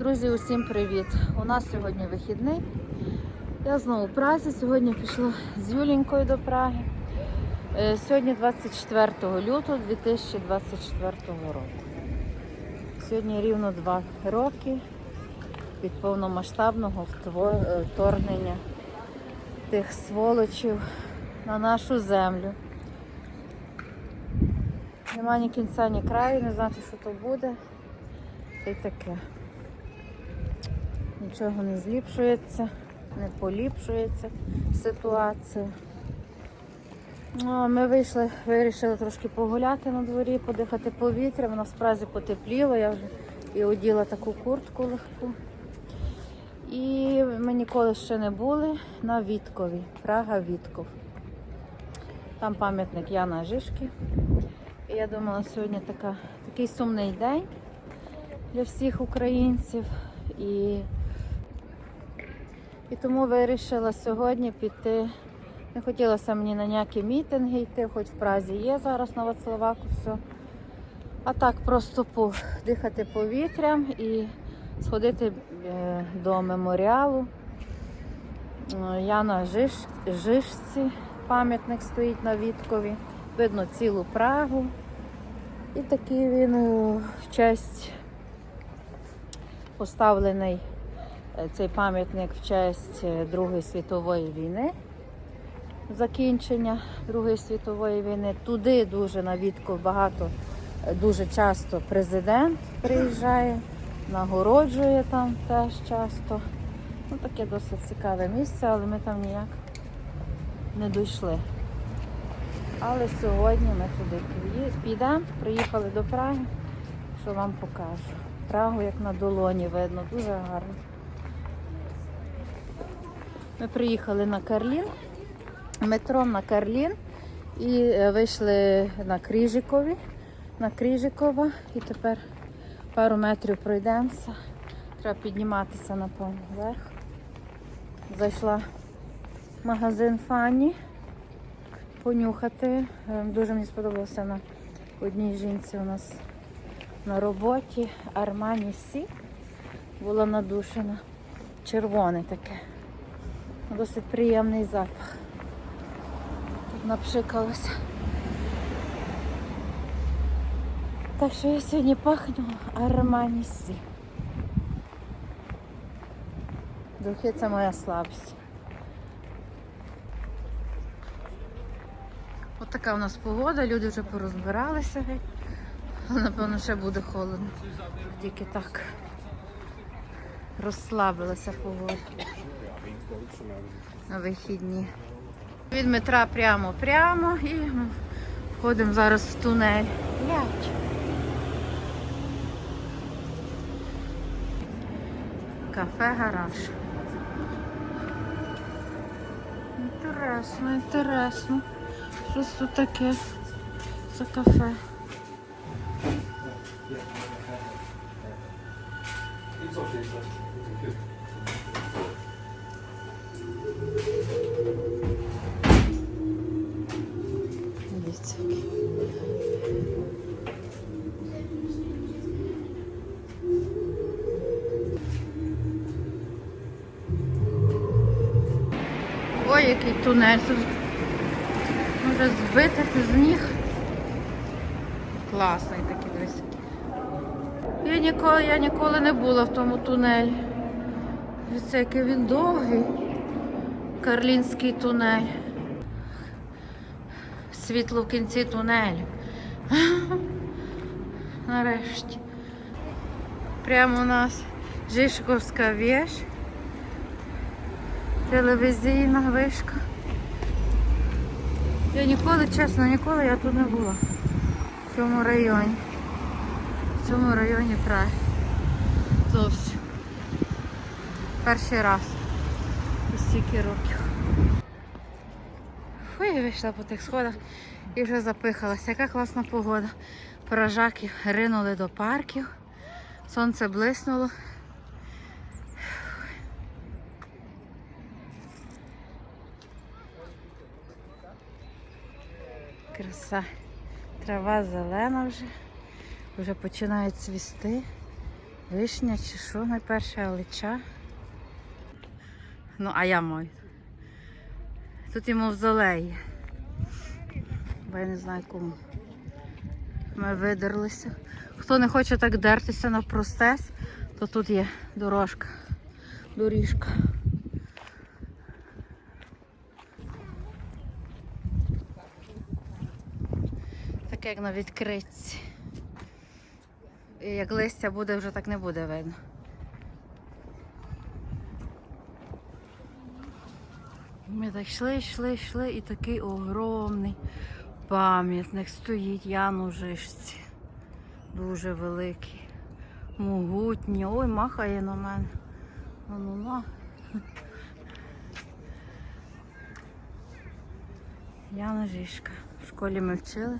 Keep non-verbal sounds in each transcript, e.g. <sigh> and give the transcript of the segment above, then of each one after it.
Друзі, усім привіт! У нас сьогодні вихідний. Я знову в Празі. Сьогодні пішла з Юлінькою до Праги. Е, Сьогодні 24 лютого 2024 року. Сьогодні рівно два роки від повномасштабного е, вторгнення тих сволочів на нашу землю. Нема ні кінця, ні краю, не знати, що то буде. Й таке. Нічого не зліпшується, не поліпшується ситуація. Ну, ми вийшли, вирішили трошки погуляти на дворі, подихати повітрям. Насправді потепліло, я вже і оділа таку куртку легку. І ми ніколи ще не були на Віткові, Прага Вітков. Там пам'ятник Яна Жишки. І я думала, сьогодні така, такий сумний день для всіх українців. І, і тому вирішила сьогодні піти. Не хотілося мені на ніякі мітинги йти, хоч в Празі є зараз на Вацлаваку все. А так просто подихати повітрям і сходити е, до меморіалу. Е, Яна Жиш, Жишці, пам'ятник стоїть на Віткові. Видно цілу Прагу. І такий він е, в честь поставлений цей пам'ятник в честь е, Другої світової війни, закінчення Другої світової війни. Туди дуже на Вітков багато, е, дуже часто президент приїжджає, нагороджує там теж часто. Ну, таке досить цікаве місце, але ми там ніяк не дійшли. Але сьогодні ми туди підемо, приїхали до Праги, що вам покажу. Прагу як на долоні видно, дуже гарно. Ми приїхали на Карлін, метром на Карлін і е, вийшли на Кріжикові, на Кріжикова і тепер пару метрів пройдемося. Треба підніматися напевно вверх. Зайшла в магазин Фанні понюхати. Е, Дуже мені сподобалося на одній жінці у нас на роботі Армані Сі була надушена. Червоне таке. Досить приємний запах. Тут напшикалося. Так що я сьогодні пахну Армані Сі. Духи це моя слабість. От така у нас погода, люди вже порозбиралися. Напевно ще буде холодно. Тільки так розслабилася погода на вихідні. Від метра прямо прямо і входимо зараз в тунель. Кафе гараж. Інтересно, інтересно. Щось тут таке за кафе. Дивіться. Який тунель тут. Може збити з ніг. Класний такий дивись. Я ніколи, я ніколи не була в тому тунелі. Дивіться, який він довгий. Карлінський тунель. Світло в кінці тунелю. <laughs> Нарешті. Прямо у нас Жишковська віж. Телевізійна вишка. Я ніколи, чесно, ніколи я тут не була. В цьому районі. В цьому районі Праги. Зовсім. Перший раз. І стільки років. Фу, я вийшла по тих сходах і вже запихалася. Яка класна погода. Поражаки ринули до парків. Сонце блиснуло. Краса. Трава зелена вже. Вже починає цвісти. Вишня чи що найперше алича. Ну, а я маю. Тут і мавзолей. є. Бо я не знаю кому. Ми видерлися. Хто не хоче так дертися навпростець, то тут є дорожка, доріжка. Таке як на відкритці. І як листя буде, вже так не буде видно. Ми так йшли, йшли, йшли, і такий огромний пам'ятник стоїть Яну Жишці. Дуже великий, могутній. Ой, махає на мене. Ну, ну, ну. Яна Жишка. В школі ми вчили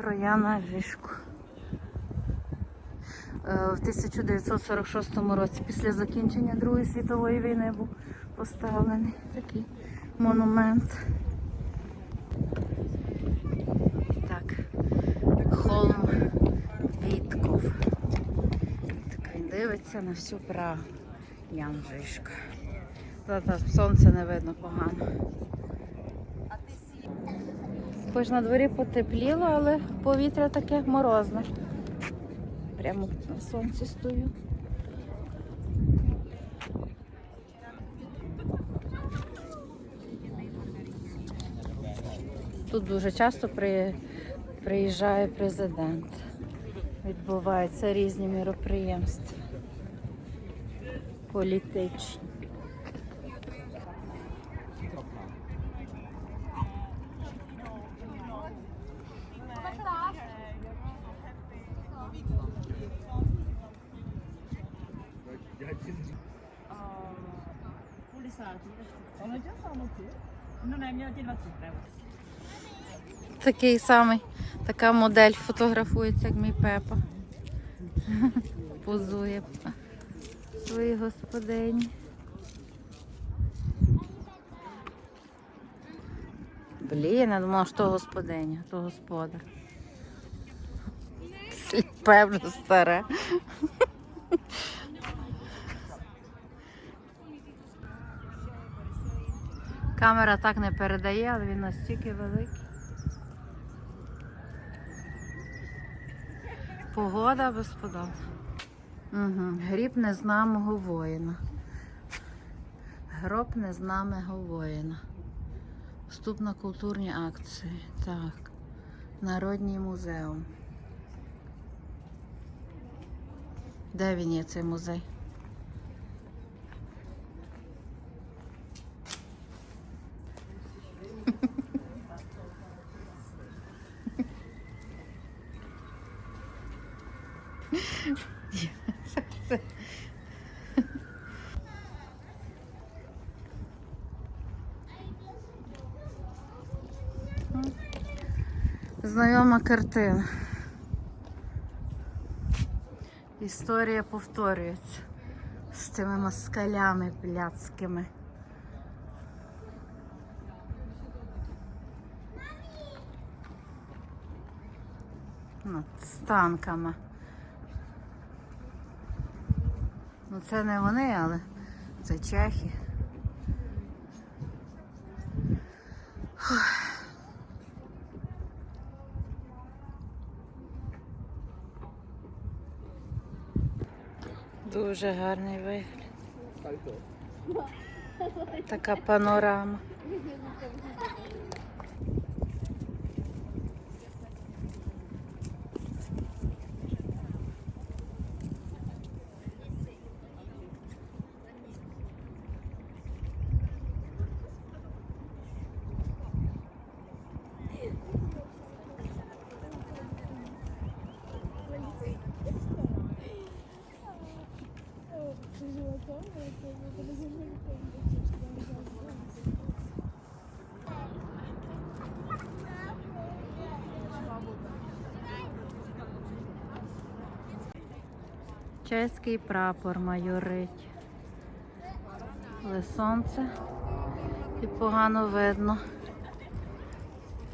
про Яна Жишку. Е, В 1946 році, після закінчення Другої світової війни, був поставлений такий монумент. Так, холм Вітков. Так дивиться на всю Прагу. Ян Жишка. Зараз сонце не видно погано. Хоч на дворі потепліло, але повітря таке морозне. Прямо на сонці стою. Тут дуже часто приїжджає президент. Відбуваються різні міроприємства. Політичні. Такий самий, така модель фотографується, як мій Пепа. Позує своїй господині. Блін, я думала, що то господиня, то господар. Сліпе вже старе. Камера так не передає, але він настільки великий. Погода безподобна. Угу. Гріб незнамого воїна. Гроб незнамого воїна. Вступ на культурні акції. Так. Народній музеум. Де він є цей музей? Знайома картина. Історія повторюється з тими москалями блядськими. Ну, з танками. Це не вони, але це чехи. Дуже гарний вигляд. Така панорама. Чеський прапор майорить. Але сонце і погано видно.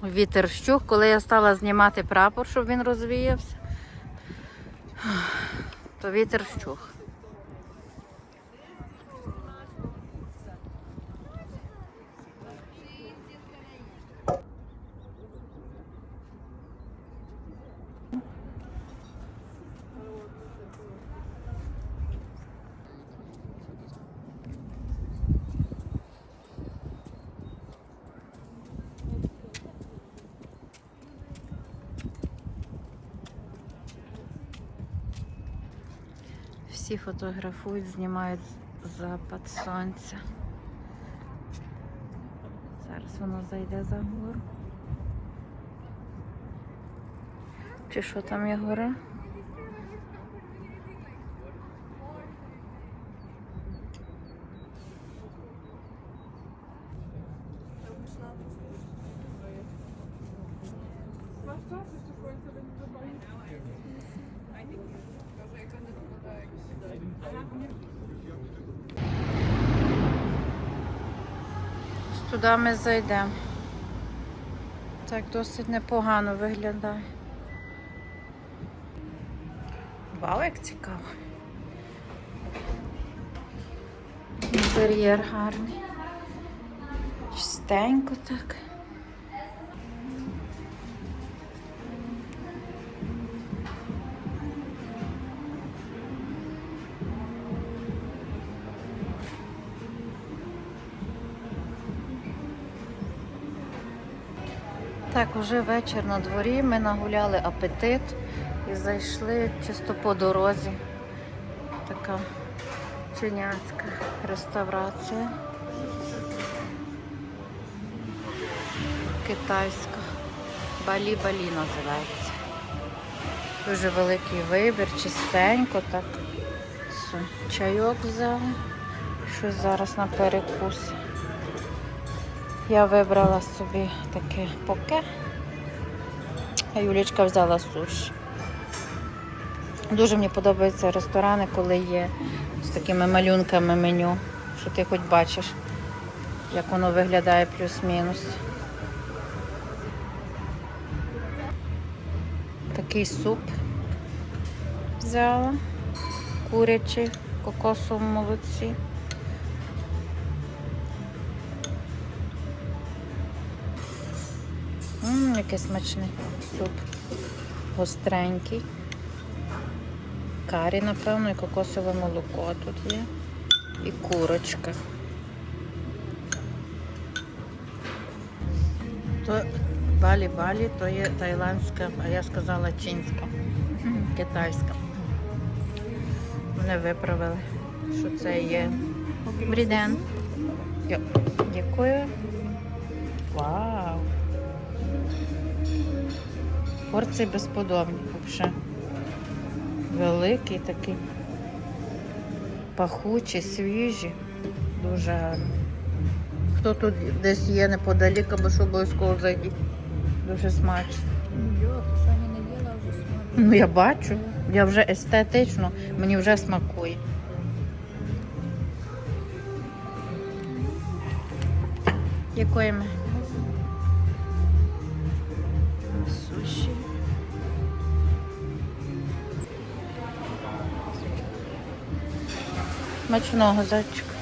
Вітер щух, коли я стала знімати прапор, щоб він розвіявся. то вітер вщух. Всі фотографують, знімають запад сонця. Зараз воно зайде за гору. Чи що там є гора? Туди ми зайдемо. Так досить непогано виглядає. Вау, як цікаво. Інтер'єр гарний. Чистенько так. Так, уже вечір на дворі. Ми нагуляли апетит і зайшли чисто по дорозі. Така чиняцька реставрація. Китайська. Балі-балі називається. Дуже великий вибір, чистенько так. Чайок взяли. Щось зараз на перекус. Я вибрала собі таке поке, а Юлічка взяла суші. Дуже мені подобаються ресторани, коли є з такими малюнками меню, що ти хоч бачиш, як воно виглядає плюс-мінус. Такий суп взяла, курячий, в кокосовому молоці. Ммм, який смачний суп. Гостренький. Карі, напевно, і кокосове молоко тут є. І курочка. То балі-балі, то є тайландська, а я сказала чінська, китайська. Мене виправили, що це є бріден. Дякую. Вау! Порції безподобні взагалі. Великий такий. Пахучі, свіжі. Дуже гарно. Хто тут десь є неподалік, або що обов'язково зайдіть. Дуже смачно. Ну я бачу. Я вже естетично, мені вже смакує. Якої Смачного зайчика.